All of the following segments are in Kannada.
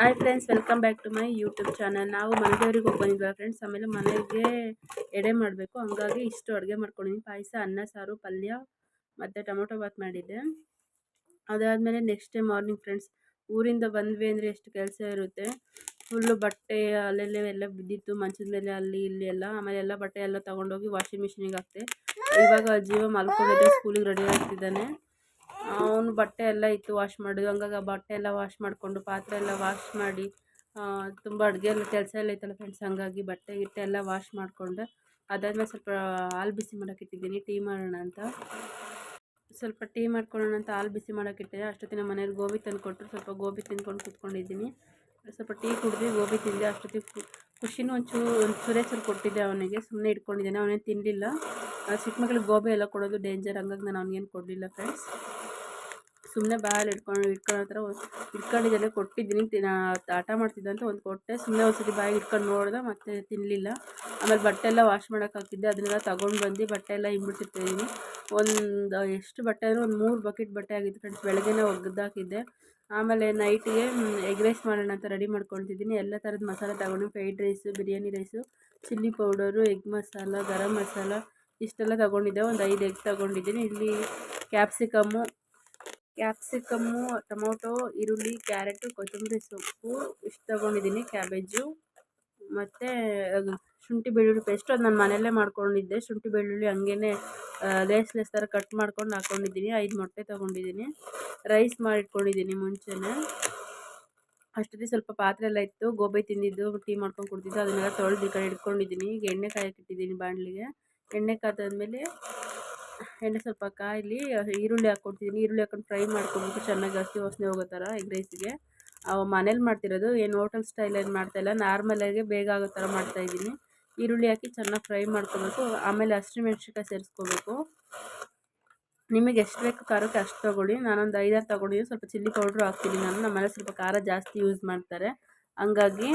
Hi friends welcome back to my YouTube channel ನಾವು ಮನೆದೇವ್ರಿಗೆ ಹೋಗಿ ಬಂದಿದ್ವಿ ಫ್ರೆಂಡ್ಸ್ ಆಮೇಲೆ ಮನೆಗೆ ಎಡೆ ಮಾಡಬೇಕು. ಹಂಗಾಗಿ ಇಷ್ಟು ಅಡುಗೆ ಮಾಡ್ಕೊಂಡಿದ್ದೀನಿ. ಪಾಯಸ, ಅನ್ನ, ಸಾರು, ಪಲ್ಯ, ಮತ್ತು ಟೊಮೊಟೊ ಬಾತ್ ಮಾಡಿದ್ದೆ. ಅದಾದಮೇಲೆ ನೆಕ್ಸ್ಟ್ ಡೇ ಮಾರ್ನಿಂಗ್ ಫ್ರೆಂಡ್ಸ್ ಊರಿಂದ ಬಂದ್ವಿ ಅಂದರೆ ಎಷ್ಟು ಕೆಲಸ ಇರುತ್ತೆ. ಫುಲ್ಲು ಬಟ್ಟೆ ಅಲ್ಲೆಲ್ಲ ಎಲ್ಲ ಬಿದ್ದಿತ್ತು. ಮಂಚದ ಮೇಲೆ ಅಲ್ಲಿ ಇಲ್ಲಿ ಎಲ್ಲ. ಆಮೇಲೆ ಎಲ್ಲ ಬಟ್ಟೆ ಎಲ್ಲ ತೊಗೊಂಡೋಗಿ ವಾಷಿಂಗ್ ಮಿಷಿನಿಗೆ ಹಾಕ್ತೆ ಇವಾಗ ಜೀವ ಮಲ್ಕೊಂಡಿದ್ದೆ ಸ್ಕೂಲಿಗೆ ರೆಡಿ ಆಗ್ತಿದ್ದಾನೆ. ಅವನು ಬಟ್ಟೆ ಎಲ್ಲ ಇತ್ತು ವಾಶ್ ಮಾಡೋದು ಹಂಗಾಗಿ ಆ ಬಟ್ಟೆ ಎಲ್ಲ ವಾಶ್ ಮಾಡಿಕೊಂಡು ಪಾತ್ರೆ ಎಲ್ಲ ವಾಶ್ ಮಾಡಿ ತುಂಬ ಅಡುಗೆ ಎಲ್ಲ ಕೆಲಸ ಎಲ್ಲ ಇತ್ತಲ್ಲ ಫ್ರೆಂಡ್ಸ್ ಹಂಗಾಗಿ ಬಟ್ಟೆ, ಗಿಟ್ಟೆ ಎಲ್ಲ ವಾಶ್ ಮಾಡಿಕೊಂಡು ಅದಾದ್ಮೇಲೆ ಸ್ವಲ್ಪ ಹಾಲು ಬಿಸಿ ಮಾಡೋಕೆ ಇಟ್ಟಿದ್ದೀನಿ, ಟೀ ಮಾಡೋಣ ಅಂತ. ಸ್ವಲ್ಪ ಟೀ ಮಾಡ್ಕೊಳ್ಳೋಣ ಅಂತ ಹಾಲು ಬಿಸಿ ಮಾಡೋಕ್ಕಿಟ್ಟೆ ಅಷ್ಟೊತ್ತಿನ ಮನೇಲಿ ಗೋಬಿ ತಂದು ಕೊಟ್ಟರು, ಸ್ವಲ್ಪ ಗೋಬಿ ತಿಂದ್ಕೊಂಡು ಕೂತ್ಕೊಂಡಿದ್ದೀನಿ. ಸ್ವಲ್ಪ ಟೀ ಕುಡಿದ್ವಿ, ಗೋಬಿ ತಿಂದೆ. ಅಷ್ಟೊತ್ತಿಗೆ ಖುಷಿನೂ ಒಂಚೂರು, ಒಂದು ಸುರೇಶ್ರು ಕೊಟ್ಟಿದ್ದೆ ಅವನಿಗೆ ಸುಮ್ಮನೆ ಇಟ್ಕೊಂಡಿದ್ದೇನೆ. ಅವನೇನು ತಿನ್ನಲಿಲ್ಲ ಚಿಕ್ಕ ಮಕ್ಳಿಗೆ ಗೋಬಿ ಎಲ್ಲ ಕೊಡೋದು ಡೇಂಜರ್ ಹಂಗಾಗಿ ನಾನು ಅವನಿಗೇನು ಕೊಡಲಿಲ್ಲ ಫ್ರೆಂಡ್ಸ್ ಸುಮ್ಮನೆ ಬಾಯಲ್ಲಿ ಇಟ್ಕೊಂಡು ಇಟ್ಕೊಳ್ಳೋ ಥರ ಇಟ್ಕೊಂಡಿದ್ದಾನೆ ಕೊಟ್ಟಿದ್ದೀನಿ. ತಿನ್ನ ಆಟ ಮಾಡ್ತಿದ್ದಂತ ಒಂದು ಕೊಟ್ಟೆ. ಸುಮ್ಮನೆ ಒಂದು ಸತಿ ಬಾಯಿಗೆ ಇಟ್ಕೊಂಡು ನೋಡಿದೆ, ಮತ್ತೆ ತಿನ್ನಲಿಲ್ಲ ಆಮೇಲೆ ಬಟ್ಟೆ ಎಲ್ಲ ವಾಶ್ ಮಾಡೋಕೆ ಹಾಕಿದ್ದೆ ಅದನ್ನೆಲ್ಲ ತೊಗೊಂಡು ಬಂದು ಬಟ್ಟೆ ಎಲ್ಲ ಹಿಂಬಿಟ್ಟಿರ್ತಿದ್ದೀನಿ ಒಂದು ಎಷ್ಟು ಬಟ್ಟೆ ಅಂದರೆ ಒಂದು ಮೂರು ಬಕೆಟ್ ಬಟ್ಟೆ ಆಗಿತ್ತು ಫ್ರೆಂಡ್ಸ್. ಬೆಳಗ್ಗೆನೇ ಒಗ್ಗದಾಕಿದ್ದೆ ಆಮೇಲೆ ನೈಟಿಗೆ ಎಗ್ ರೈಸ್ ಮಾಡೋಣ ಅಂತ ರೆಡಿ ಮಾಡ್ಕೊತಿದ್ದೀನಿ ಎಲ್ಲ ಥರದ ಮಸಾಲೆ ತಗೊಂಡು fried rice biryani rice chilli powder egg masala, garam masala, ಇಷ್ಟೆಲ್ಲ ತೊಗೊಂಡಿದ್ದೆ. ಒಂದು ಐದು ಎಗ್ ತೊಗೊಂಡಿದ್ದೀನಿ. ಇಲ್ಲಿ ಕ್ಯಾಪ್ಸಿಕಮ್ಮು ಕ್ಯಾಪ್ಸಿಕಮ್ಮು ಟೊಮೊಟೊ, ಈರುಳ್ಳಿ, ಕ್ಯಾರೆಟು, ಕೊತ್ತಂಬರಿ ಸೊಪ್ಪು ಇಷ್ಟು ತೊಗೊಂಡಿದ್ದೀನಿ ಕ್ಯಾಬೇಜು, ಮತ್ತು ಶುಂಠಿ ಬೆಳ್ಳುಳ್ಳಿ ಪೇಸ್ಟು ಅದು ನಾನು ಮನೆಯಲ್ಲೇ ಮಾಡ್ಕೊಂಡಿದ್ದೆ. ಶುಂಠಿ ಬೆಳ್ಳುಳ್ಳಿ ಹಂಗೇ ಲೇಸ್ ಲೇಸ್ ಥರ ಕಟ್ ಮಾಡ್ಕೊಂಡು ಹಾಕ್ಕೊಂಡಿದ್ದೀನಿ ಐದು ಮೊಟ್ಟೆ ತೊಗೊಂಡಿದ್ದೀನಿ. ರೈಸ್ ಮಾಡಿಟ್ಕೊಂಡಿದ್ದೀನಿ ಮುಂಚೆನೇ. ಅಷ್ಟೊತ್ತಿಗೆ ಸ್ವಲ್ಪ ಪಾತ್ರೆ ಎಲ್ಲ ಇತ್ತು. ಗೋಬಿ ತಿಂದಿದ್ದು, ಟೀ ಮಾಡ್ಕೊಂಡು ಕುಡ್ದಿದ್ದು, ಅದನ್ನೆಲ್ಲ ತೊಳೆದು ಇಟ್ಕೊಂಡಿದ್ದೀನಿ. ಈಗ ಎಣ್ಣೆ ಕಾಯಕ್ಕೆ ಇಟ್ಟಿದ್ದೀನಿ ಬಾಣಲಿಗೆ. ಎಣ್ಣೆ ಕಾದಾದ್ಮೇಲೆ ಎಣ್ಣೆ ಸ್ವಲ್ಪ ಕಾಯಲಿ ಈರುಳ್ಳಿ ಹಾಕ್ಕೊಡ್ತಿದ್ದೀನಿ ಈರುಳ್ಳಿ ಹಾಕ್ಕೊಂಡು ಫ್ರೈ ಮಾಡ್ಕೊಂಡ್ಬಿಟ್ಟು ಚೆನ್ನಾಗಿ ಹಸಿ ವಾಸನೆ ಹೋಗೋ ಥರ ಎಗ್ ರೈಸಿಗೆ ಮನೇಲಿ ಮಾಡ್ತಿರೋದು, ಏನು ಹೋಟೆಲ್ ಸ್ಟೈಲ್ ಏನು ಮಾಡ್ತಾಯಿಲ್ಲ ನಾರ್ಮಲಾಗೆ ಬೇಗ ಆಗೋ ಥರ ಮಾಡ್ತಾಯಿದ್ದೀನಿ ಈರುಳ್ಳಿ ಹಾಕಿ ಚೆನ್ನಾಗಿ ಫ್ರೈ ಮಾಡ್ಕೊಬೇಕು. ಆಮೇಲೆ ಹಸಿಮೆಣ್ಸಿನ್ಕಾಯಿ ಸೇರಿಸ್ಕೋಬೇಕು. ನಿಮಗೆ ಎಷ್ಟು ಬೇಕು ಖಾರಕ್ಕೆ ಅಷ್ಟು ತೊಗೊಳ್ಳಿ. ನಾನೊಂದು ಐದಾರು ತೊಗೊಂಡಿದ್ದೀನಿ ಸ್ವಲ್ಪ ಚಿಲ್ಲಿ ಪೌಡ್ರು ಹಾಕ್ತೀನಿ ನಾನು. ನಮ್ಮನೆ ಸ್ವಲ್ಪ ಖಾರ ಜಾಸ್ತಿ ಯೂಸ್ ಮಾಡ್ತಾರೆ. ಹಂಗಾಗಿ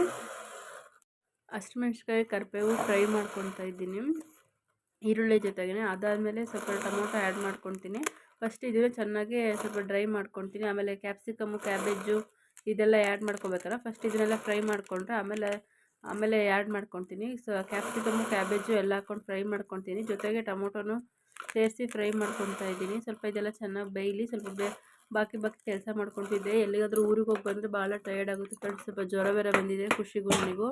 ಹಸಿಮೆಣ್ಸಿನ್ಕಾಯಿ ಕರಿಬೇವು ಫ್ರೈ ಮಾಡ್ಕೊತಾ ಇದ್ದೀನಿ. ಈರುಳ್ಳಿ ಜೊತೆಗೇ ಅದಾದಮೇಲೆ ಸ್ವಲ್ಪ ಟೊಮೊಟೊ ಆ್ಯಡ್ ಮಾಡ್ಕೊತೀನಿ. ಫಸ್ಟ್ ಇದನ್ನು ಚೆನ್ನಾಗಿ ಸ್ವಲ್ಪ ಡ್ರೈ ಮಾಡ್ಕೊತೀನಿ. ಆಮೇಲೆ ಕ್ಯಾಪ್ಸಿಕಮ್ಮು ಕ್ಯಾಬೇಜು ಇದೆಲ್ಲ ಆ್ಯಡ್ ಮಾಡ್ಕೊಬೇಕಲ್ಲ ಫಸ್ಟ್ ಇದನ್ನೆಲ್ಲ ಫ್ರೈ ಮಾಡಿಕೊಂಡ್ರೆ ಆಮೇಲೆ ಆಮೇಲೆ ಆ್ಯಡ್ ಮಾಡ್ಕೊತೀನಿ. ಸೊ ಕ್ಯಾಪ್ಸಿಕಮ್ಮು ಕ್ಯಾಬೇಜು ಎಲ್ಲ ಹಾಕ್ಕೊಂಡು ಫ್ರೈ ಮಾಡ್ಕೊತೀನಿ. ಜೊತೆಗೆ ಟೊಮೊಟೊನು ಸೇರಿಸಿ ಫ್ರೈ ಮಾಡ್ಕೊತಾ ಇದ್ದೀನಿ. ಸ್ವಲ್ಪ ಇದೆಲ್ಲ ಚೆನ್ನಾಗಿ ಬೇಯಲಿ, ಸ್ವಲ್ಪ ಬೇ, ಬಾಕಿ ಬಾಕಿ ಕೆಲಸ ಮಾಡ್ಕೊತಿದ್ದೆ. ಎಲ್ಲಿಗಾದರೂ ಊರಿಗೆ ಹೋಗಿ ಬಂದರೆ ಭಾಳ ಟಯರ್ಡ್ ಆಗುತ್ತೆ. ಫ್ರೆಂಡ್ಸ್ ಸ್ವಲ್ಪ ಜ್ವರ ಬೇರೆ ಬಂದಿದೆ, ಖುಷಿಗೂ ನನಗೂ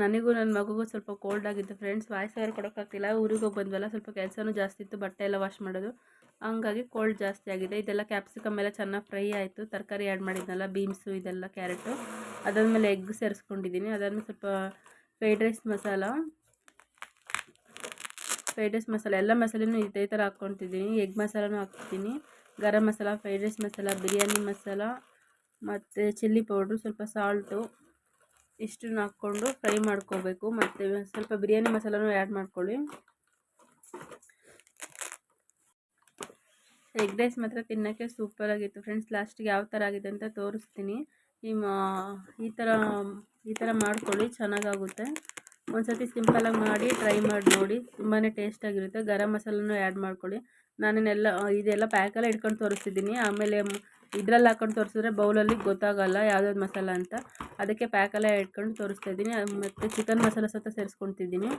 ನನಗೂ ನನ್ನ ಮಗುಗೂ ಸ್ವಲ್ಪ ಕೋಲ್ಡ್ ಆಗಿತ್ತು ಫ್ರೆಂಡ್ಸ್ ವಾಯ್ಸ್ ಯಾರು ಕೊಡೋಕ್ಕಾಗ್ತಿಲ್ಲ, ಊರಿಗೆ ಹೋಗಿ ಬಂದ್ವಲ್ಲ, ಸ್ವಲ್ಪ ಕೆಲಸನೂ ಜಾಸ್ತಿ ಇತ್ತು, ಬಟ್ಟೆ ಎಲ್ಲ ವಾಶ್ ಮಾಡೋದು. ಹಂಗಾಗಿ ಕೋಲ್ಡ್ ಜಾಸ್ತಿ ಆಗಿದೆ. ಇದೆಲ್ಲ ಕ್ಯಾಪ್ಸಿಕಮ್ ಎಲ್ಲ ಚೆನ್ನಾಗಿ ಫ್ರೈ ಆಯಿತು. ತರಕಾರಿ ಆ್ಯಡ್ ಮಾಡಿದ್ನಲ್ಲ ಬೀನ್ಸು ಇದೆಲ್ಲ ಕ್ಯಾರೆಟು ಅದಾದಮೇಲೆ ಎಗ್ ಸೇರಿಸ್ಕೊಂಡಿದ್ದೀನಿ. ಅದಾದಮೇಲೆ ಸ್ವಲ್ಪ fried rice masala fried rice masala, ಎಲ್ಲ ಮಸಾಲೆನೂ ಇದೇ ಥರ ಹಾಕ್ಕೊತಿದ್ದೀನಿ ಎಗ್ ಮಸಾಲನೂ ಹಾಕ್ತೀನಿ ಗರಂ ಮಸಾಲ ಫ್ರೈಡ್ ರೈಸ್ ಮಸಾಲ, ಬಿರಿಯಾನಿ ಮಸಾಲ, ಮತ್ತು ಚಿಲ್ಲಿ ಪೌಡ್ರು ಸ್ವಲ್ಪ ಸಾಲ್ಟು ಇಷ್ಟನ್ನು ಹಾಕ್ಕೊಂಡು ಫ್ರೈ ಮಾಡ್ಕೋಬೇಕು. ಮತ್ತು ಸ್ವಲ್ಪ ಬಿರಿಯಾನಿ ಮಸಾಲನೂ ಆ್ಯಡ್ ಮಾಡ್ಕೊಳ್ಳಿ. ಎಗ್ ರೈಸ್ ಮಾತ್ರ ತಿನ್ನೋಕ್ಕೆ ಸೂಪರಾಗಿತ್ತು ಫ್ರೆಂಡ್ಸ್ ಲಾಸ್ಟಿಗೆ ಯಾವ ಥರ ಆಗಿದೆ ಅಂತ ತೋರಿಸ್ತೀನಿ. ಈ ಈ ಥರ ಈ ಥರ ಮಾಡ್ಕೊಳ್ಳಿ, ಚೆನ್ನಾಗಾಗುತ್ತೆ. ಒಂದು ಸರ್ತಿ ಸಿಂಪಲಾಗಿ ಮಾಡಿ ಟ್ರೈ ಮಾಡಿ ನೋಡಿ. ತುಂಬಾ ಟೇಸ್ಟಾಗಿರುತ್ತೆ ಗರಂ ಮಸಾಲನೂ ಆ್ಯಡ್ ಮಾಡ್ಕೊಳ್ಳಿ. ನಾನೇನೆಲ್ಲ, ಇದೆಲ್ಲ ಪ್ಯಾಕೆಲ್ಲ ಇಟ್ಕೊಂಡು ತೋರಿಸ್ತಿದ್ದೀನಿ. ಆಮೇಲೆ ಇದ್ರಲ್ಲಿ ಹಾಕೊಂಡು ತೋರಿಸಿದ್ರೆ ಬೌಲಲ್ಲಿ ಗೊತ್ತಾಗಲ್ಲ ಯಾವ್ದಾವ್ದು ಮಸಾಲ ಅಂತ. ಅದಕ್ಕೆ ಪ್ಯಾಕೆಲ್ಲ ಇಟ್ಕೊಂಡು ತೋರಿಸ್ತಾ ಇದ್ದೀನಿ. ಮತ್ತು ಚಿಕನ್ ಮಸಾಲ ಸಹ ಸೇರಿಸ್ಕೊತಿದ್ದೀನಿ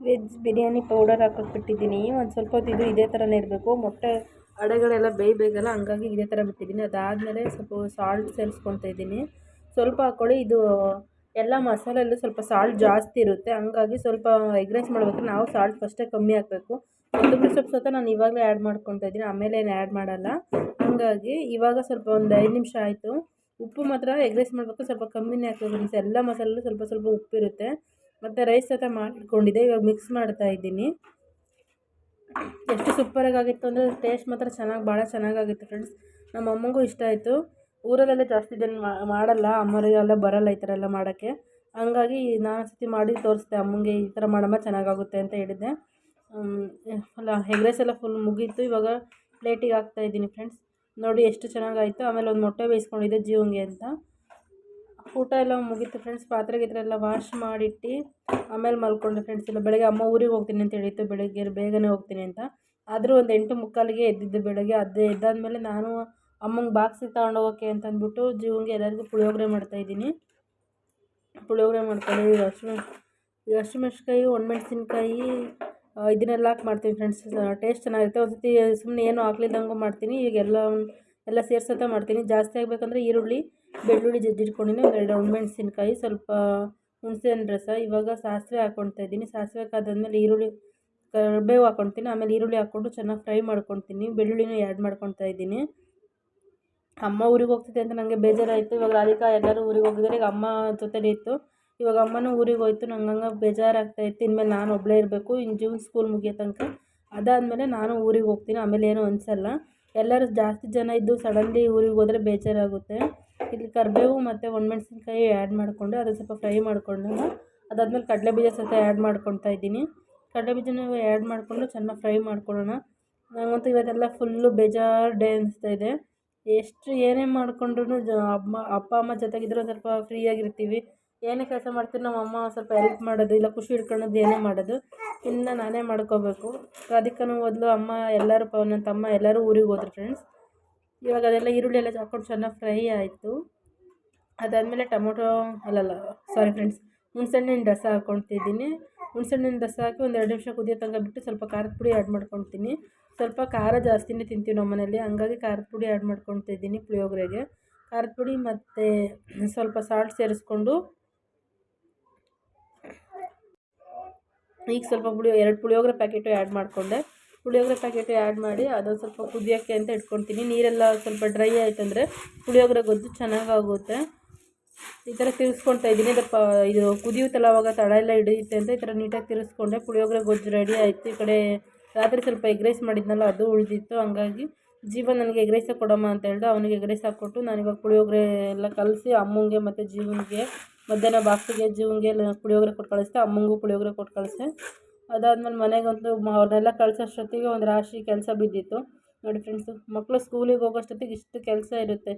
ವೆಜ್ ಬಿರಿಯಾನಿ ಪೌಡರ್ ಬಿಟ್ಟಿದ್ದೀನಿ ಒಂದು ಸ್ವಲ್ಪ ಹೊತ್ತು ಇದು ಇದೇ ಥರನೇ ಇರಬೇಕು. ಮೊಟ್ಟೆ ಅಡೆಗಳೆಲ್ಲ ಬೇಯಬೇಕಲ್ಲ, ಹಂಗಾಗಿ ಇದೇ ಥರ ಬಿಟ್ಟಿದ್ದೀನಿ. ಅದಾದಮೇಲೆ ಸ್ವಲ್ಪ ಸಾಲ್ಟ್ ಸೇರಿಸ್ಕೊಳ್ತಾ ಇದ್ದೀನಿ. ಸ್ವಲ್ಪ ಹಾಕ್ಕೊಳ್ಳಿ, ಇದು ಎಲ್ಲ ಮಸಾಲೆಯಲ್ಲೂ ಸ್ವಲ್ಪ ಸಾಲ್ಟ್ ಜಾಸ್ತಿ ಇರುತ್ತೆ. ಹಂಗಾಗಿ ಸ್ವಲ್ಪ ಎಗ್ ರೈಸ್ ಮಾಡ್ಬೇಕಾದ್ರೆ ನಾವು ಸಾಲ್ಟ್ ಫಸ್ಟೇ ಕಮ್ಮಿ ಹಾಕಬೇಕು. ಕೊತ್ತಂಬರಿ ಸೊಪ್ಪು ಸಹ ನಾನು ಇವಾಗಲೇ ಆ್ಯಡ್ ಮಾಡ್ಕೊತಾ ಇದ್ದೀನಿ. ಆಮೇಲೆ ಏನು ಆ್ಯಡ್ ಮಾಡಲ್ಲ. ಹಾಗಾಗಿ ಇವಾಗ ಸ್ವಲ್ಪ ಒಂದು ಐದು ನಿಮಿಷ ಆಯಿತು. ಉಪ್ಪು ಮಾತ್ರ ಎಗ್ ರೈಸ್ ಮಾಡಬೇಕು, ಸ್ವಲ್ಪ ಕಮ್ಮಿನೇ ಹಾಕಬೇಕು ಎಲ್ಲ ಮಸಾಲೆಲ್ಲೂ ಸ್ವಲ್ಪ ಸ್ವಲ್ಪ ಉಪ್ಪಿರುತ್ತೆ. ಮತ್ತು ರೈಸ್ ಸಹ ಮಾಡಿಟ್ಕೊಂಡಿದ್ದೆ ಇವಾಗ ಮಿಕ್ಸ್ ಮಾಡ್ತಾ ಇದ್ದೀನಿ. ಎಷ್ಟು ಸೂಪರಾಗಿತ್ತು ಅಂದರೆ ಟೇಸ್ಟ್ ಮಾತ್ರ ಚೆನ್ನಾಗಿ, ಭಾಳ ಚೆನ್ನಾಗಾಗಿತ್ತು ಫ್ರೆಂಡ್ಸ್ ನಮ್ಮ ಅಮ್ಮಂಗೂ ಇಷ್ಟ ಆಯಿತು. ಊರಲ್ಲೆಲ್ಲ ಜಾಸ್ತಿ ಜನ ಮಾಡಲ್ಲ, ಅಮ್ಮರಿಗೆಲ್ಲ ಬರಲ್ಲ ಈ ಥರ ಎಲ್ಲ ಮಾಡೋಕ್ಕೆ. ಹಂಗಾಗಿ ನಾನು ಸತಿ ಮಾಡಿ ತೋರಿಸ್ದೆ, ಅಮ್ಮಂಗೆ ಈ ಥರ ಮಾಡಮ್ಮ ಚೆನ್ನಾಗಾಗುತ್ತೆ ಅಂತ ಹೇಳಿದ್ದೆ. ಅಲ್ಲ ಎಗ್ ರೈಸ್ ಎಲ್ಲ ಫುಲ್ ಮುಗೀತು. ಇವಾಗ ಪ್ಲೇಟಿಗೆ ಹಾಕ್ತಾಯಿದ್ದೀನಿ ಫ್ರೆಂಡ್ಸ್ ನೋಡಿ ಎಷ್ಟು ಚೆನ್ನಾಗಾಯಿತು. ಆಮೇಲೆ ಒಂದು ಮೊಟ್ಟೆ ಬೇಯಿಸ್ಕೊಂಡಿದ್ದೆ ಜೀವಂಗೆ ಅಂತ. ಊಟ ಎಲ್ಲ ಮುಗೀತು ಫ್ರೆಂಡ್ಸ್ ಪಾತ್ರೆ ಗೀತ್ರೆ ಎಲ್ಲ ವಾಶ್ ಮಾಡಿಟ್ಟು, ಆಮೇಲೆ ಮಲ್ಕೊಂಡೆ ಫ್ರೆಂಡ್ಸ್ ಎಲ್ಲ. ಬೆಳಗ್ಗೆ ಅಮ್ಮ ಊರಿಗೆ ಹೋಗ್ತೀನಿ ಅಂತ ಹೇಳಿತ್ತು. ಬೆಳಗ್ಗೆ ಬೇಗನೆ ಹೋಗ್ತೀನಿ ಅಂತ. ಆದರೂ ಒಂದು ಎಂಟು ಮುಕ್ಕಾಲಿಗೆ ಎದ್ದಿದ್ದು ಬೆಳಗ್ಗೆ. ಅದೇ ಎದ್ದಾದಮೇಲೆ ನಾನು ಅಮ್ಮಂಗೆ ಬಾಕ್ಸಿಗೆ ಹೋಗೋಕೆ ಅಂತ ಅಂದ್ಬಿಟ್ಟು ಜೀವಂಗೆ ಎಲ್ಲರಿಗೂ ಪುಳಿಯೋಗರೆ ಮಾಡ್ತಾಯಿದ್ದೀನಿ ಪುಳಿಯೋಗರೆ ಈ ಈಗ ಹಸಿಮೆಣ್ಸಿನ್ಕಾಯಿ ಇದನ್ನೆಲ್ಲ ಹಾಕಿ ಮಾಡ್ತೀನಿ ಫ್ರೆಂಡ್ಸ್ ಟೇಸ್ಟ್ ಚೆನ್ನಾಗಿರುತ್ತೆ. ಒಂದು ಸರ್ತಿ ಸುಮ್ಮನೆ ಏನೂ ಹಾಕ್ಲಿಲ್ದಂಗೂ ಮಾಡ್ತೀನಿ. ಈಗ ಎಲ್ಲ ಎಲ್ಲ ಸೇರ್ಸಂತ ಮಾಡ್ತೀನಿ. ಜಾಸ್ತಿ ಆಗಬೇಕಂದ್ರೆ ಈರುಳ್ಳಿ, ಬೆಳ್ಳುಳ್ಳಿ ಜಜ್ಜಿಟ್ಕೊಂಡಿನಿ ಒಂದೆರಡು ಒಣಮೆಣ್ಸಿನ್ಕಾಯಿ ಸ್ವಲ್ಪ ಹುಣಸೆ ಹಣ್ಣು ರಸ. ಇವಾಗ ಸಾಸಿವೆ ಹಾಕ್ಕೊಳ್ತಾ ಇದ್ದೀನಿ. ಸಾಸಿವೆ ಕಾದಾದ್ಮೇಲೆ ಈರುಳ್ಳಿ ಕರಿಬೇವು ಹಾಕ್ಕೊಳ್ತೀನಿ. ಆಮೇಲೆ ಈರುಳ್ಳಿ ಹಾಕ್ಕೊಂಡು ಚೆನ್ನಾಗಿ ಫ್ರೈ ಮಾಡ್ಕೊಳ್ತೀನಿ. ಬೆಳ್ಳುಳ್ಳಿನೂ ಆ್ಯಡ್ ಮಾಡ್ಕೊಳ್ತಾ ಇದ್ದೀನಿ. ಅಮ್ಮ ಊರಿಗೆ ಹೋಗ್ತಿದೆ ಅಂತ ನನಗೆ ಬೇಜಾರಾಯಿತು. ಇವಾಗ ರಾಧಿಕಾ ಎಲ್ಲರೂ ಊರಿಗೆ ಹೋಗಿದ್ದಾರೆ. ಈಗ ಅಮ್ಮ ಜೊತೆಲಿ ಇತ್ತು. ಇವಾಗ ಅಮ್ಮನೂ ಊರಿಗೆ ಹೋಯ್ತು, ನಂಗೆ ಹಂಗೆ ಬೇಜಾರಾಗ್ತಾಯಿತ್ತು ಇನ್ಮೇಲೆ ನಾನು ಒಬ್ಬಳೇ ಇರಬೇಕು ಇನ್ನು ಜೂನ್ ಸ್ಕೂಲ್ ಮುಗಿಯೋ ತನಕ. ಅದಾದಮೇಲೆ ನಾನು ಊರಿಗೆ ಹೋಗ್ತೀನಿ, ಆಮೇಲೆ ಏನೂ ಅನಿಸಲ್ಲ. ಎಲ್ಲರೂ ಜಾಸ್ತಿ ಜನ ಇದ್ದು ಸಡನ್ಲಿ ಊರಿಗೆ ಹೋದರೆ ಬೇಜಾರಾಗುತ್ತೆ. ಇಲ್ಲಿ ಕರಿಬೇವು ಮತ್ತು ಒಣಮೆಣ್ಸಿನ್ಕಾಯಿ ಆ್ಯಡ್ ಮಾಡಿಕೊಂಡು, ಅದನ್ನು ಸ್ವಲ್ಪ ಫ್ರೈ ಮಾಡಿಕೊಂಡು, ಅದಾದಮೇಲೆ ಕಡಲೆ ಬೀಜ ಸ್ವಲ್ಪ ಆ್ಯಡ್ ಮಾಡ್ಕೊತಾ ಇದ್ದೀನಿ. ಕಡಲೆ ಬೀಜನ ಆ್ಯಡ್ ಮಾಡಿಕೊಂಡು ಚೆನ್ನಾಗಿ ಫ್ರೈ ಮಾಡ್ಕೊಳ್ಳೋಣ. ನನಗಂತೂ ಇವತ್ತೆಲ್ಲ ಫುಲ್ಲು ಬೇಜಾರು ಡೇ ಅನಿಸ್ತಾ ಇದೆ. ಎಷ್ಟು ಏನೇ ಮಾಡಿಕೊಂಡ್ರು ಅಮ್ಮ, ಅಪ್ಪ, ಅಮ್ಮ ಜೊತೆಗಿದ್ರೂ ಸ್ವಲ್ಪ ಫ್ರೀಯಾಗಿರ್ತೀವಿ ಏನೇ ಕೆಲಸ ಮಾಡ್ತೀವಿ ನಮ್ಮ ಅಮ್ಮ ಸ್ವಲ್ಪ ಹೆಲ್ಪ್ ಮಾಡೋದು ಇಲ್ಲ ಖುಷಿ ಹಿಡ್ಕೊಳ್ಳೋದು ಏನೇ ಮಾಡೋದು, ಇನ್ನು ನಾನೇ ಮಾಡ್ಕೋಬೇಕು. ರಾಧಿಕಾನು ಮೊದಲು ಅಮ್ಮ ಎಲ್ಲರೂ ನನ್ನ ತಮ್ಮ ಎಲ್ಲರೂ ಊರಿಗೆ ಹೋದ್ರು ಫ್ರೆಂಡ್ಸ್ ಇವಾಗ ಅದೆಲ್ಲ ಈರುಳ್ಳಿ ಎಲ್ಲ ಹಾಕ್ಕೊಂಡು ಚೆನ್ನಾಗಿ ಫ್ರೈ ಆಯಿತು. ಅದಾದಮೇಲೆ ಟೊಮೊಟೊ, ಅಲ್ಲಲ್ಲ ಸಾರಿ ಫ್ರೆಂಡ್ಸ್ ಹುಣ್ಸೆಹಣ್ಣಿನ ರಸ ಹಾಕ್ಕೊಳ್ತಿದ್ದೀನಿ. ಹುಣ್ಸೆಹಣ್ಣಿನ ರಸ ಹಾಕಿ ಒಂದು ಎರಡು ನಿಮಿಷ ಕುದಿಯೋ ತನಕ ಬಿಟ್ಟು ಸ್ವಲ್ಪ ಖಾರದ ಪುಡಿ ಆ್ಯಡ್ ಮಾಡ್ಕೊಳ್ತೀನಿ. ಸ್ವಲ್ಪ ಖಾರ ಜಾಸ್ತಿನೇ ತಿಂತೀವಿ ನಮ್ಮ ಮನೆಯಲ್ಲಿ, ಹಂಗಾಗಿ ಖಾರದ ಪುಡಿ ಆ್ಯಡ್ ಮಾಡ್ಕೊಳ್ತಿದ್ದೀನಿ ಪುಳಿಯೋಗರೆಗೆ. ಖಾರದ ಪುಡಿ ಮತ್ತು ಸ್ವಲ್ಪ ಸಾಲ್ಟ್ ಸೇರಿಸ್ಕೊಂಡು ಈಗ ಸ್ವಲ್ಪ ಪುಳಿ ಎರಡು ಪುಳಿಯೋಗರೆ ಪ್ಯಾಕೆಟು ಆ್ಯಡ್ ಮಾಡಿಕೊಂಡೆ. ಪುಳಿಯೋಗರೆ ಪ್ಯಾಕೆಟು ಆ್ಯಡ್ ಮಾಡಿ ಅದೊಂದು ಸ್ವಲ್ಪ ಕುದಿಯೋಕ್ಕೆ ಅಂತ ಇಟ್ಕೊಳ್ತೀನಿ. ನೀರೆಲ್ಲ ಸ್ವಲ್ಪ ಡ್ರೈ ಆಯ್ತಂದರೆ ಪುಳಿಯೋಗರೆ ಗೊಜ್ಜು ಚೆನ್ನಾಗಾಗುತ್ತೆ. ಈ ಥರ ತಿರ್ಗಿಸ್ಕೊಳ್ತಾ ಇದ್ದೀನಿ. ಅದಪ್ಪ ಇದು ಕುದಿಯುತ್ತಲ್ಲ ಅವಾಗ ತಡ ಎಲ್ಲ ಹಿಡಿಯುತ್ತೆ ಅಂತ ಈ ಥರ ನೀಟಾಗಿ ತಿರ್ಸ್ಕೊಂಡೆ. ಪುಳಿಯೋಗರೆ ಗೊಜ್ಜು ರೆಡಿ ಆಯಿತು. ಈ ಕಡೆ ರಾತ್ರಿ ಸ್ವಲ್ಪ ಎಗ್ ರೈಸ್ ಮಾಡಿದ್ನಲ್ಲ, ಅದು ಉಳಿದಿತ್ತು. ಹಂಗಾಗಿ ಜೀವ ನನಗೆ ಎಗ್ ರೈಸೇ ಕೊಡಮ್ಮ ಅಂತ ಹೇಳ್ದೆ ಅವನಿಗೆ ಎಗ್ ರೈಸ್ ಹಾಕ್ಕೊಟ್ಟು ನಾನು ಇವಾಗ ಪುಳಿಯೋಗರೆ ಎಲ್ಲ ಕಲಸಿ ಅಮ್ಮಂಗೆ ಮತ್ತು ಜೀವನಿಗೆ ಮಧ್ಯಾಹ್ನ ಬಾಕ್ಸಿಗೆ ಜೀವನಿಗೆ ಎಲ್ಲ ಪುಳಿಯೋಗರೆ ಕೊಟ್ಟು ಕಳಿಸ್ದೆ, ಅಮ್ಮಂಗೂ ಪುಳಿಯೋಗರೆ ಕೊಟ್ಟು ಕಳಿಸ್ದೆ. ಅದಾದ್ಮೇಲೆ ಮನೆಗಂತೂ ಅವ್ರನ್ನೆಲ್ಲ ಕಳ್ಸೋಷ್ಟೊತ್ತಿಗೆ ಒಂದು ರಾಶಿ ಕೆಲಸ ಬಿದ್ದಿತ್ತು. ನೋಡಿ ಫ್ರೆಂಡ್ಸು ಮಕ್ಕಳು ಸ್ಕೂಲಿಗೆ ಹೋಗೋಷ್ಟೊತ್ತಿಗೆ ಇಷ್ಟು ಕೆಲಸ ಇರುತ್ತೆ.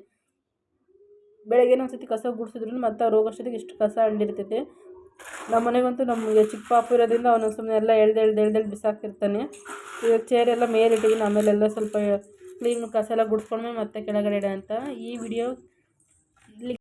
ಬೆಳಗ್ಗೆ ಒಂದು ಸತಿ ಕಸ ಗುಡಿಸಿದ್ರು ಮತ್ತೆ ಅವ್ರು ಹೋಗೋಷ್ಟೊತ್ತಿಗೆ ಇಷ್ಟು ಕಸ ಹಂಡಿರ್ತೈತೆ ನಮ್ಮ ಮನೆಗಂತೂ ನಮಗೆ ಚಿಕ್ಕ ಪಾಪು ಇರೋದ್ರಿಂದ ಅವನು ಸುಮ್ಮನೆ ಎಲ್ಲ ಎಳ್ದು ಎಳ್ದು ಎಳ್ದು ಬಿಸಾಕ್ತಿರ್ತಾನೆ. ಇವಾಗ ಚೇರೆಲ್ಲ ಮೇಲೆ ಇಟ್ಟಿದ್ದೀನಿ ಆಮೇಲೆಲ್ಲ ಸ್ವಲ್ಪ ಕ್ಲೀನ್ ಕಸ ಎಲ್ಲ ಗುಡಿಸ್ಕೊಂಡ್ಮೇಲೆ ಮತ್ತೆ ಕೆಳಗಡೆ ಇಡ ಅಂತ. ಈ ವಿಡಿಯೋ